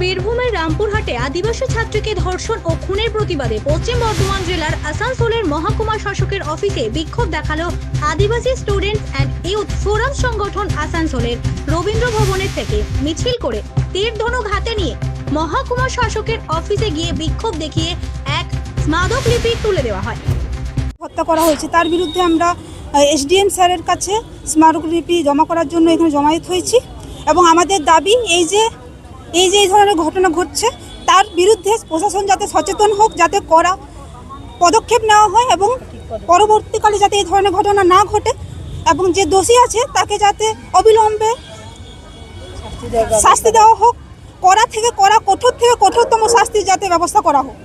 বীরভূমের রামপুরহাটে আদিবাসী ছাত্রীকে ধর্ষণ ও খুনের প্রতিবাদে পশ্চিম বর্ধমান জেলার আসানসোলের মহকুমা শাসকের অফিসে বিক্ষোভ দেখাল আদিবাসী স্টুডেন্টস অ্যান্ড ইউথ ফোরাম সংগঠন আসানসোলের রবীন্দ্র ভবনের থেকে মিছিল করে তীর ধনুক হাতে নিয়ে মহকুমা শাসকের অফিসে গিয়ে বিক্ষোভ দেখিয়ে এক স্মারক লিপি তুলে দেওয়া হয়। হত্যা করা হয়েছে। তার বিরুদ্ধে আমরা এসডিএম স্যারের কাছে স্মারকলিপি জমা করার জন্য এখানে জমায়েত হয়েছি এবং আমাদের দাবি এই যে এই যে এই ধরনের ঘটনা ঘটছে তার বিরুদ্ধে প্রশাসন যাতে সচেতন হোক যাতে করা পদক্ষেপ নেওয়া হয় এবং পরবর্তীকালে যাতে এই ধরনের ঘটনা না ঘটে এবং যে দোষী আছে তাকে যাতে অবিলম্বে শাস্তি দেওয়া হোক করা থেকে করা কঠোর থেকে কঠোরতম শাস্তির যাতে ব্যবস্থা করা হোক।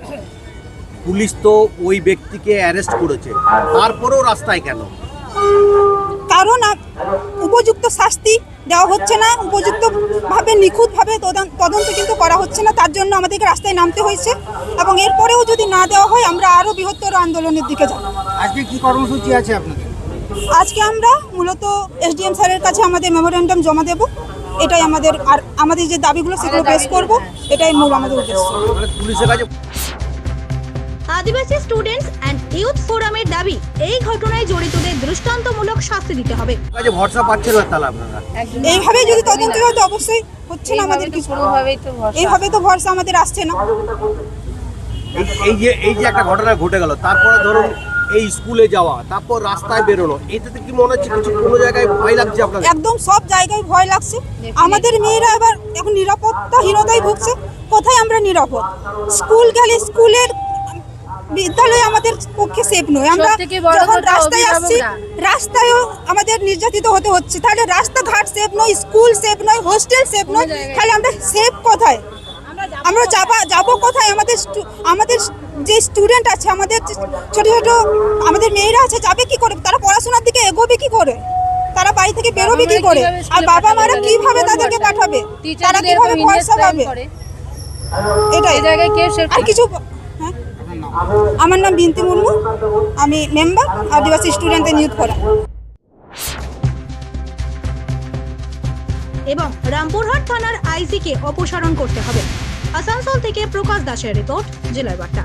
পুলিশ তো ওই ব্যক্তিকে অ্যারেস্ট করেছে। তারপরেও রাস্তায় কেন? কারণ উপযুক্ত শাস্তি দেওয়া হচ্ছে না উপযুক্তভাবে নিখুঁতভাবে তদন্ত কিন্তু করা হচ্ছে না তার জন্য আমাদেরকে রাস্তায় নামতে হয়েছে এবং এরপরেও যদি না দেওয়া হয় আমরা আরও বৃহত্তর আন্দোলনের দিকে যাব। আজকে কি কর্মসূচি আছে আপনাদের? আজকে আমরা মূলত এসডিএম স্যারের কাছে আমাদের মেমোরেন্ডাম জমা দেব এটাই আমাদের আর আমাদের যে দাবিগুলো সেগুলো পেশ করব এটাই মূল আমাদের উদ্দেশ্য। আদিবাসী স্টুডেন্টস অ্যান্ড ইউথ ফোরামের দাবি এই ঘটনায় জড়িতদের দৃষ্টান্তমূলক শাস্তি দিতে হবে। ভরসা পাচ্ছেন না তাহলে আপনারা? এইভাবে যদি তদন্ত হয় তো অবশ্যই হচ্ছে না আমাদের কিছু। কোনোভাবেই তো ভরসা। এইভাবে তো ভরসা আমাদের আসছে না। এই এই যে এই যে একটা ঘটনা ঘটে গেল তারপরে ধরুন এই স্কুলে যাওয়া তারপর রাস্তায় বেরোনো এটাতে কি মনে হচ্ছে কিছু কোনো জায়গায় ভয় লাগছে আপনাদের? একদম সব জায়গায় ভয় লাগছে। আমাদের মেয়েরা এবার এখন নিরাপত্তা নিরাপত্তাহীনতায় ভুগছে। কোথায় আমরা নিরাপদ? স্কুল গেলে স্কুলের বিদ্যালয় আমাদের পক্ষে সেফ নয়। আমরা যখন রাস্তায় আসছি রাস্তায়ও আমাদের নির্যাতিত হতে হচ্ছে। তাহলে রাস্তাঘাট সেফ নয় স্কুল সেফ নয় হোস্টেল সেফ নয় তাহলে আমরা সেফ কোথায়? আমরা যাবা যাব কোথায়? আমাদের আমাদের যে স্টুডেন্ট আছে আমাদের ছোট ছোট আমাদের মেয়েরা আছে যাবে কি করে? তারা পড়াশোনার দিকে এগোবে কি করে? তারা বাড়ি থেকে বেরোবে কি করে? আর বাবা মারা? কীভাবে তাদেরকে? পাঠাবে তারা কীভাবে পয়সা পাবে? এটাই। এই জায়গায় কে আর কিছু আমার নাম বিনতি মুর্মু। আমি মেম্বার আদিবাসী স্টুডেন্টদের নিয়োগ করা। এবং রামপুরহাট থানার আইসিকে অপসারণ করতে হবে। আসানসোল থেকে প্রকাশ দাসের রিপোর্ট, জেলার বার্তা।